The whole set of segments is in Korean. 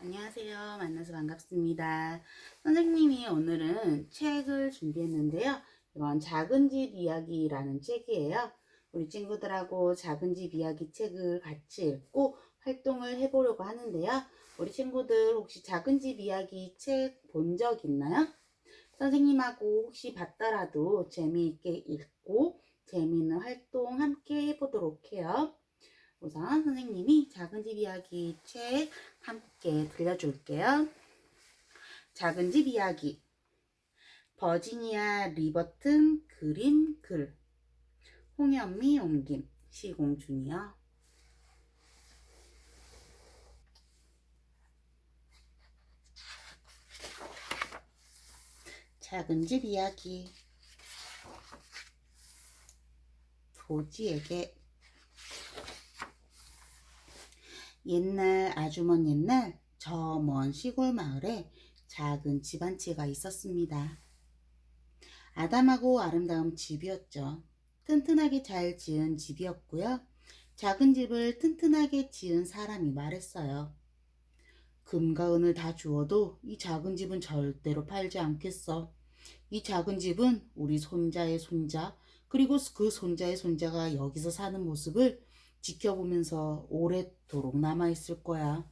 안녕하세요. 만나서 반갑습니다. 선생님이 오늘은 책을 준비했는데요. 이건 작은 집 이야기라는 책이에요. 우리 친구들하고 작은 집 이야기 책을 같이 읽고 활동을 해보려고 하는데요. 우리 친구들 혹시 작은 집 이야기 책 본 적 있나요? 선생님하고 혹시 봤더라도 재미있게 읽고 재미있는 활동 함께 해보도록 해요. 우선 선생님이 작은 집 이야기 책 함께 들려줄게요. 작은 집 이야기. 버지니아 리버튼 그림 글. 홍현미 옮김. 시공준이요. 작은 집 이야기. 도지에게 옛날 아주 먼 옛날 저 먼 시골 마을에 작은 집 한 채가 있었습니다. 아담하고 아름다운 집이었죠. 튼튼하게 잘 지은 집이었고요. 작은 집을 튼튼하게 지은 사람이 말했어요. 금과 은을 다 주어도 이 작은 집은 절대로 팔지 않겠어. 이 작은 집은 우리 손자의 손자, 그리고 그 손자의 손자가 여기서 사는 모습을 지켜보면서 오랫도록 남아있을 거야.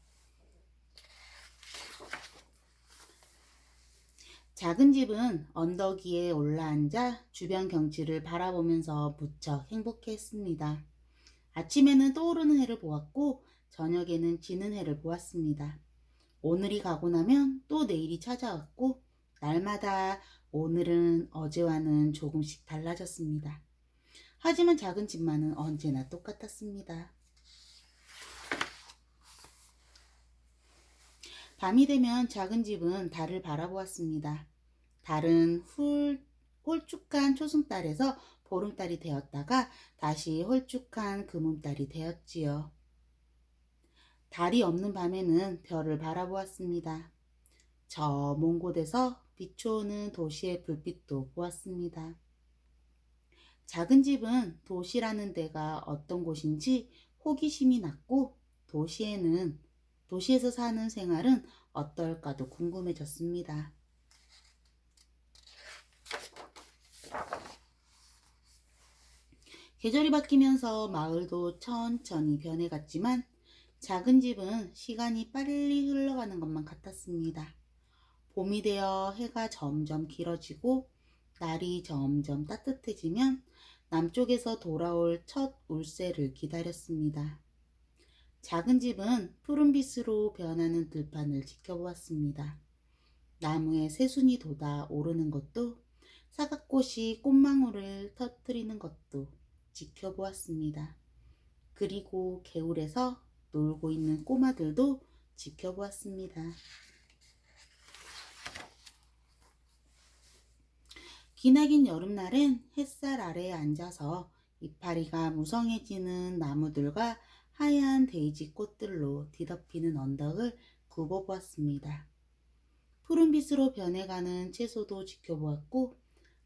작은 집은 언덕 위에 올라앉아 주변 경치를 바라보면서 무척 행복했습니다. 아침에는 떠오르는 해를 보았고 저녁에는 지는 해를 보았습니다. 오늘이 가고 나면 또 내일이 찾아왔고 날마다 오늘은 어제와는 조금씩 달라졌습니다. 하지만 작은 집만은 언제나 똑같았습니다. 밤이 되면 작은 집은 달을 바라보았습니다. 달은 훌, 홀쭉한 초승달에서 보름달이 되었다가 다시 홀쭉한 금음달이 되었지요. 달이 없는 밤에는 별을 바라보았습니다. 저 먼 곳에서 비추오는 도시의 불빛도 보았습니다. 작은 집은 도시라는 데가 어떤 곳인지 호기심이 났고 도시에는 도시에서 사는 생활은 어떨까도 궁금해졌습니다. 계절이 바뀌면서 마을도 천천히 변해갔지만 작은 집은 시간이 빨리 흘러가는 것만 같았습니다. 봄이 되어 해가 점점 길어지고 날이 점점 따뜻해지면 남쪽에서 돌아올 첫 울새를 기다렸습니다. 작은 집은 푸른빛으로 변하는 들판을 지켜보았습니다. 나무에 새순이 돋아 오르는 것도 사각꽃이 꽃망울을 터뜨리는 것도 지켜보았습니다. 그리고 개울에서 놀고 있는 꼬마들도 지켜보았습니다. 기나긴 여름날엔 햇살 아래에 앉아서 이파리가 무성해지는 나무들과 하얀 데이지 꽃들로 뒤덮이는 언덕을 굽어보았습니다. 푸른빛으로 변해가는 채소도 지켜보았고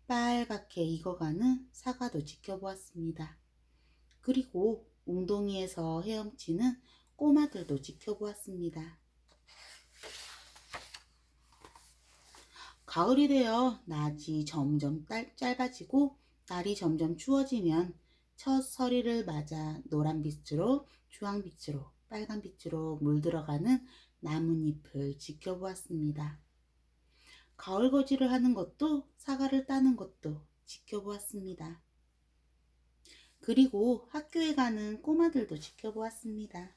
빨갛게 익어가는 사과도 지켜보았습니다. 그리고 웅덩이에서 헤엄치는 꼬마들도 지켜보았습니다. 가을이 되어 낮이 점점 짧아지고 날이 점점 추워지면 첫 서리를 맞아 노란빛으로 주황빛으로 빨간빛으로 물들어가는 나뭇잎을 지켜보았습니다. 가을 거지를 하는 것도 사과를 따는 것도 지켜보았습니다. 그리고 학교에 가는 꼬마들도 지켜보았습니다.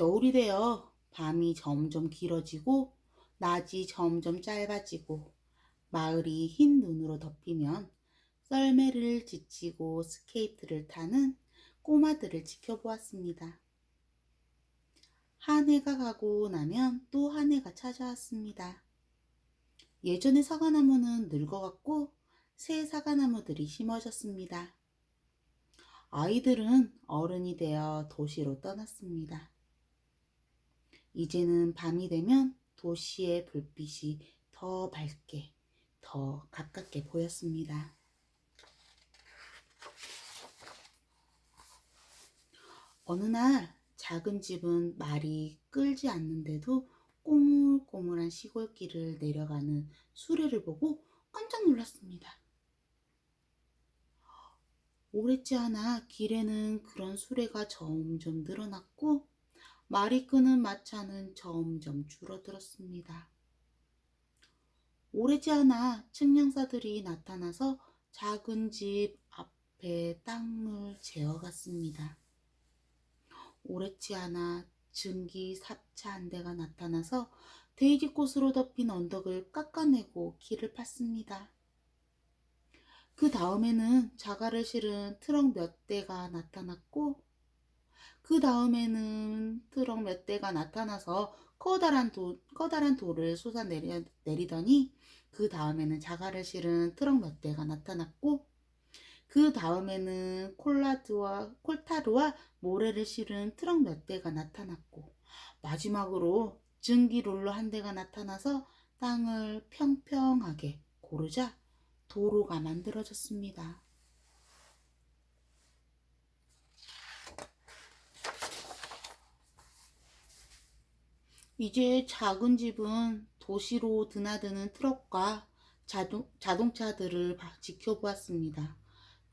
겨울이 되어 밤이 점점 길어지고 낮이 점점 짧아지고 마을이 흰 눈으로 덮이면 썰매를 지치고 스케이트를 타는 꼬마들을 지켜보았습니다. 한 해가 가고 나면 또 한 해가 찾아왔습니다. 예전의 사과나무는 늙어갔고 새 사과나무들이 심어졌습니다. 아이들은 어른이 되어 도시로 떠났습니다. 이제는 밤이 되면 도시의 불빛이 더 밝게, 더 가깝게 보였습니다. 어느 날 작은 집은 말이 끌지 않는데도 꼬물꼬물한 시골길을 내려가는 수레를 보고 깜짝 놀랐습니다. 오래지 않아 길에는 그런 수레가 점점 늘어났고 말이 끄는 마차는 점점 줄어들었습니다. 오래지 않아 측량사들이 나타나서 작은 집 앞에 땅을 재어갔습니다. 오래지 않아 증기 사차 한 대가 나타나서 데이지꽃으로 덮인 언덕을 깎아내고 길을 팠습니다. 그 다음에는 자갈을 실은 트럭 몇 대가 나타났고, 그 다음에는 트럭 몇 대가 나타나서 커다란 도, 커다란 돌을 쏟아내리, 내리더니, 그 다음에는 자갈을 실은 트럭 몇 대가 나타났고, 그 다음에는 콜라드와 콜타르와 모래를 실은 트럭 몇 대가 나타났고, 마지막으로 증기 롤러 한 대가 나타나서 땅을 평평하게 고르자 도로가 만들어졌습니다. 이제 작은 집은 도시로 드나드는 트럭과 자동, 자동차들을 바- 지켜보았습니다.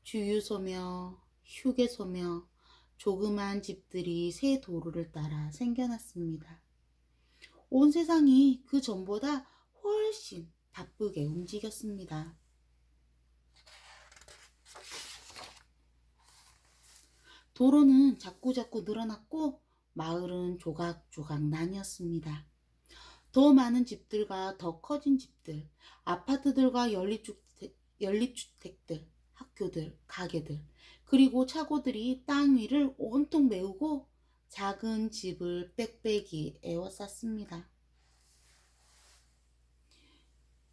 주유소며 휴게소며 조그만 집들이 새 도로를 따라 생겨났습니다. 온 세상이 그 전보다 훨씬 바쁘게 움직였습니다. 도로는 자꾸자꾸 늘어났고 마을은 조각조각 나뉘었습니다. 더 많은 집들과 더 커진 집들, 아파트들과 연립주택, 연립주택들, 학교들, 가게들, 그리고 차고들이 땅 위를 온통 메우고 작은 집을 빽빽이 에워쌌습니다.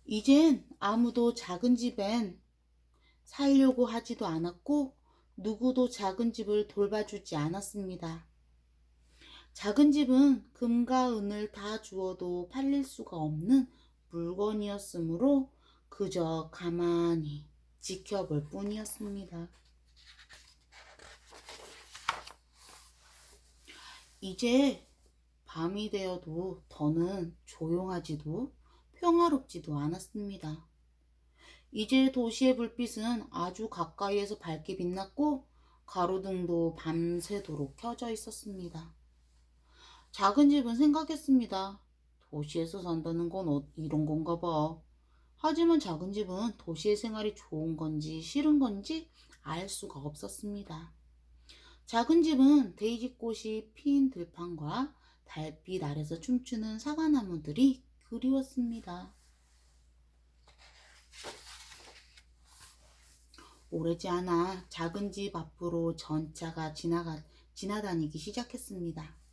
이젠 아무도 작은 집엔 살려고 하지도 않았고 누구도 작은 집을 돌봐주지 않았습니다. 작은 집은 금과 은을 다 주어도 팔릴 수가 없는 물건이었으므로 그저 가만히 지켜볼 뿐이었습니다. 이제 밤이 되어도 더는 조용하지도 평화롭지도 않았습니다. 이제 도시의 불빛은 아주 가까이에서 밝게 빛났고 가로등도 밤새도록 켜져 있었습니다. 작은 집은 생각했습니다. 도시에서 산다는 건 어- 이런 건가 봐. 하지만 작은 집은 도시의 생활이 좋은 건지 싫은 건지 알 수가 없었습니다. 작은 집은 데이지 꽃이 핀 들판과 달빛 아래서 춤추는 사과나무들이 그리웠습니다. 오래지 않아 작은 집 앞으로 전차가 지나가, 지나다니기 시작했습니다.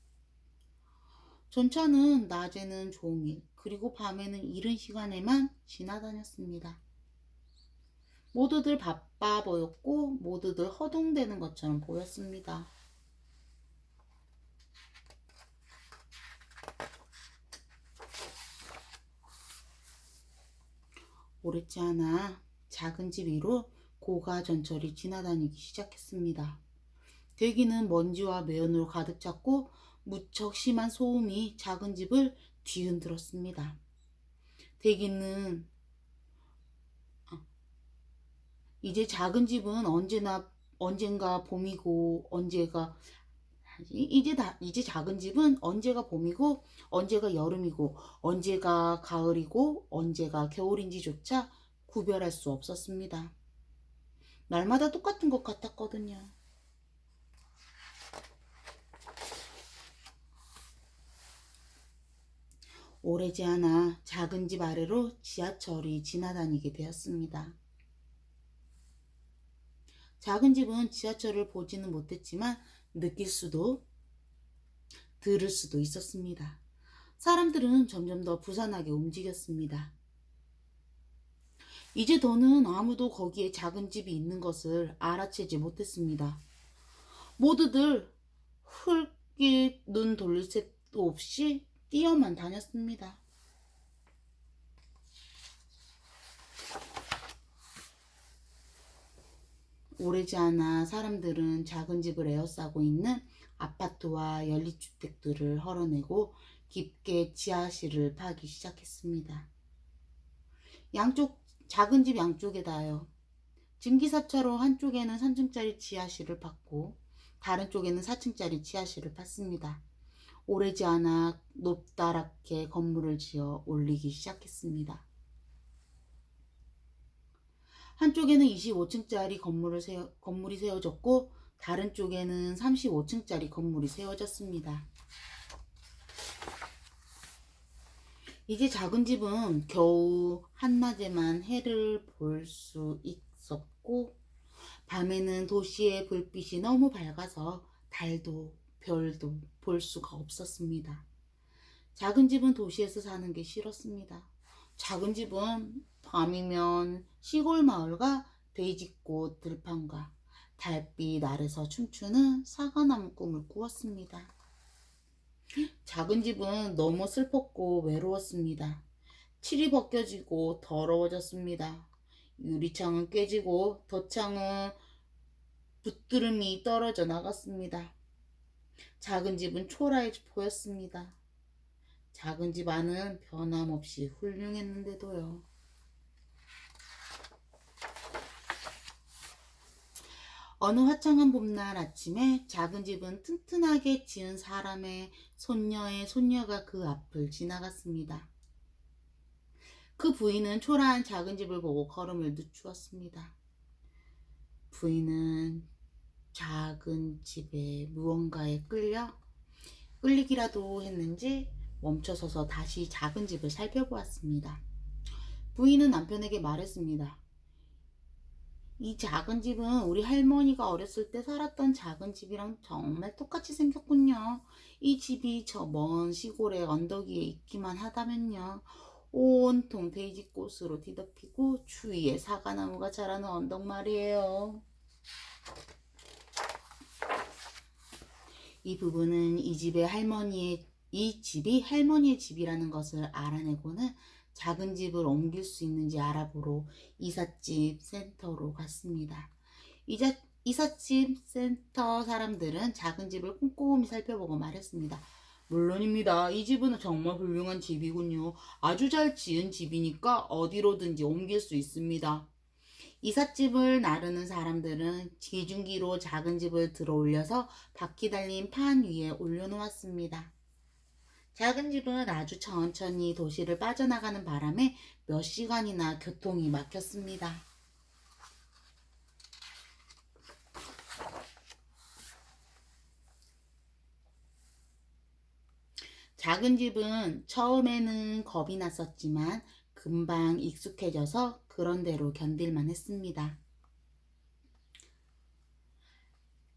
전차는 낮에는 종일, 그리고 밤에는 이른 시간에만 지나다녔습니다. 모두들 바빠 보였고, 모두들 허둥대는 것처럼 보였습니다. 오래지 않아 작은 집 위로 고가 전철이 지나다니기 시작했습니다. 대기는 먼지와 매연으로 가득 찼고 무척 심한 소음이 작은 집을 뒤흔들었습니다. 대기는 아, 이제 작은 집은 언제나 언젠가 봄이고 언제가 이제 다 이제 작은 집은 언제가 봄이고 언제가 여름이고 언제가 가을이고 언제가 겨울인지조차 구별할 수 없었습니다. 날마다 똑같은 것 같았거든요. 오래지 않아 작은 집 아래로 지하철이 지나다니게 되었습니다. 작은 집은 지하철을 보지는 못했지만 느낄 수도 들을 수도 있었습니다. 사람들은 점점 더 부산하게 움직였습니다. 이제 더는 아무도 거기에 작은 집이 있는 것을 알아채지 못했습니다. 모두들 흙에 눈 돌릴 새도 없이 뛰어만 다녔습니다. 오래지 않아 사람들은 작은 집을 에워싸고 있는 아파트와 연립주택들을 헐어내고 깊게 지하실을 파기 시작했습니다. 양쪽 작은 집 양쪽에다요. 증기사처럼 한쪽에는 3층짜리 지하실을 팠고 다른 쪽에는 4층짜리 지하실을 팠습니다. 오래지 않아 높다랗게 건물을 지어 올리기 시작했습니다. 한쪽에는 25층짜리 건물을 세워, 건물이 세워졌고 다른 쪽에는 35층짜리 건물이 세워졌습니다. 이제 작은 집은 겨우 한낮에만 해를 볼 수 있었고 밤에는 도시의 불빛이 너무 밝아서 달도 별도 볼 수가 없었습니다. 작은 집은 도시에서 사는 게 싫었습니다. 작은 집은 밤이면 시골 마을과 돼지꽃 들판과 달빛 아래서 춤추는 사과나무 꿈을 꾸었습니다. 작은 집은 너무 슬펐고 외로웠습니다. 칠이 벗겨지고 더러워졌습니다. 유리창은 깨지고 덧창은 붙드름이 떨어져 나갔습니다. 작은 집은 초라해 보였습니다. 작은 집 안은 변함없이 훌륭했는데도요. 어느 화창한 봄날 아침에 작은 집은 튼튼하게 지은 사람의 손녀의 손녀가 그 앞을 지나갔습니다. 그 부인은 초라한 작은 집을 보고 걸음을 늦추었습니다. 부인은 작은 집에 무언가에 끌려 끌리기라도 했는지 멈춰서서 다시 작은 집을 살펴보았습니다. 부인은 남편에게 말했습니다. 이 작은 집은 우리 할머니가 어렸을 때 살았던 작은 집이랑 정말 똑같이 생겼군요. 이 집이 저 먼 시골의 언덕 위에 있기만 하다면요. 온통 데이지꽃으로 뒤덮이고 주위에 사과나무가 자라는 언덕 말이에요. 이 부분은 이 집의 할머니의 이 집이 할머니의 집이라는 것을 알아내고는 작은 집을 옮길 수 있는지 알아보러 이삿집 센터로 갔습니다. 이자, 이삿집 센터 사람들은 작은 집을 꼼꼼히 살펴보고 말했습니다. 물론입니다. 이 집은 정말 훌륭한 집이군요. 아주 잘 지은 집이니까 어디로든지 옮길 수 있습니다. 이삿집을 나르는 사람들은 기중기로 작은 집을 들어 올려서 바퀴 달린 판 위에 올려놓았습니다. 작은 집은 아주 천천히 도시를 빠져나가는 바람에 몇 시간이나 교통이 막혔습니다. 작은 집은 처음에는 겁이 났었지만 금방 익숙해져서 그런 대로 견딜만 했습니다.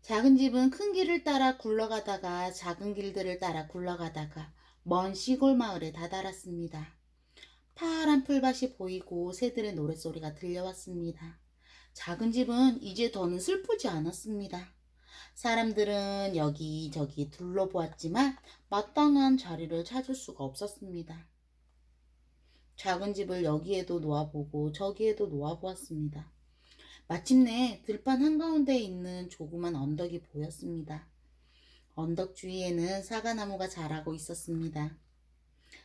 작은 집은 큰 길을 따라 굴러가다가 작은 길들을 따라 굴러가다가 먼 시골 마을에 다다랐습니다. 파란 풀밭이 보이고 새들의 노랫소리가 들려왔습니다. 작은 집은 이제 더는 슬프지 않았습니다. 사람들은 여기저기 둘러보았지만 마땅한 자리를 찾을 수가 없었습니다. 작은 집을 여기에도 놓아보고 저기에도 놓아보았습니다. 마침내 들판 한가운데에 있는 조그만 언덕이 보였습니다. 언덕 주위에는 사과나무가 자라고 있었습니다.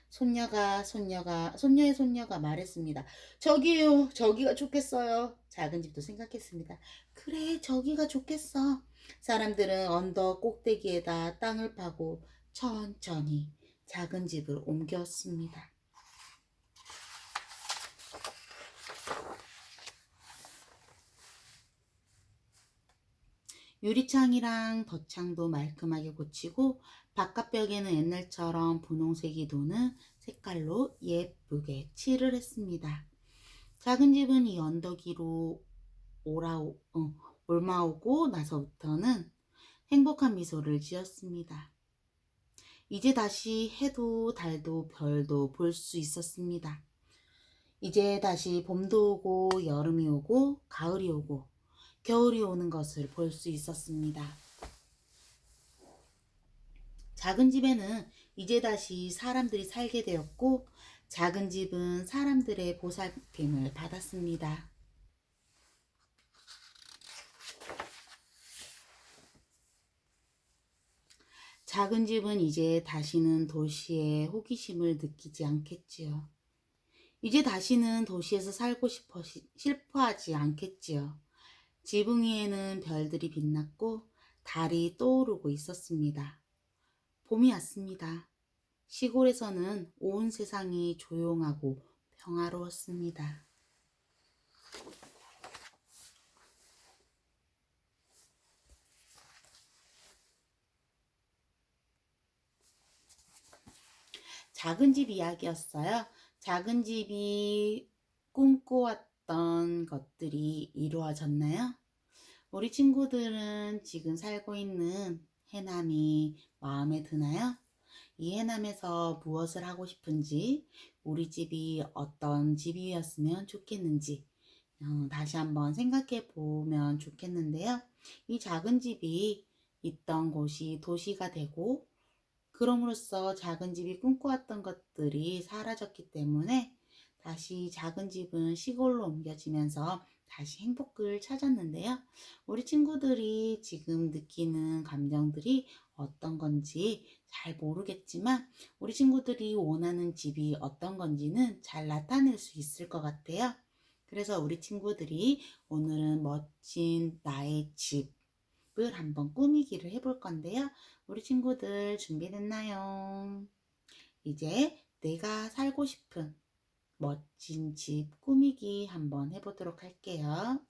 손녀가 손녀가 손녀의 손녀가 말했습니다. 저기요, 저기가 좋겠어요. 작은 집도 생각했습니다. 그래, 저기가 좋겠어. 사람들은 언덕 꼭대기에다 땅을 파고 천천히 작은 집을 옮겼습니다. 유리창이랑 덧창도 말끔하게 고치고 바깥벽에는 옛날처럼 분홍색이 도는 색깔로 예쁘게 칠을 했습니다. 작은 집은 이 언덕 위로 오라오, 어, 올마오고 나서부터는 행복한 미소를 지었습니다. 이제 다시 해도 달도 별도 볼 수 있었습니다. 이제 다시 봄도 오고 여름이 오고 가을이 오고 겨울이 오는 것을 볼 수 있었습니다. 작은 집에는 이제 다시 사람들이 살게 되었고 작은 집은 사람들의 보살핌을 받았습니다. 작은 집은 이제 다시는 도시에 호기심을 느끼지 않겠지요. 이제 다시는 도시에서 살고 싶어 시, 슬퍼하지 않겠지요. 지붕 위에는 별들이 빛났고 달이 떠오르고 있었습니다. 봄이 왔습니다. 시골에서는 온 세상이 조용하고 평화로웠습니다. 작은 집 이야기였어요. 작은 집이 꿈꿔왔던 것들이 이루어졌나요? 우리 친구들은 지금 살고 있는 해남이 마음에 드나요? 이 해남에서 무엇을 하고 싶은지, 우리 집이 어떤 집이었으면 좋겠는지, 어, 다시 한번 생각해 보면 좋겠는데요. 이 작은 집이 있던 곳이 도시가 되고, 그럼으로써 작은 집이 꿈꿔왔던 것들이 사라졌기 때문에 다시 작은 집은 시골로 옮겨지면서 다시 행복을 찾았는데요. 우리 친구들이 지금 느끼는 감정들이 어떤 건지 잘 모르겠지만 우리 친구들이 원하는 집이 어떤 건지는 잘 나타낼 수 있을 것 같아요. 그래서 우리 친구들이 오늘은 멋진 나의 집을 한번 꾸미기를 해볼 건데요. 우리 친구들 준비됐나요? 이제 내가 살고 싶은 멋진 집 꾸미기 한번 해보도록 할게요.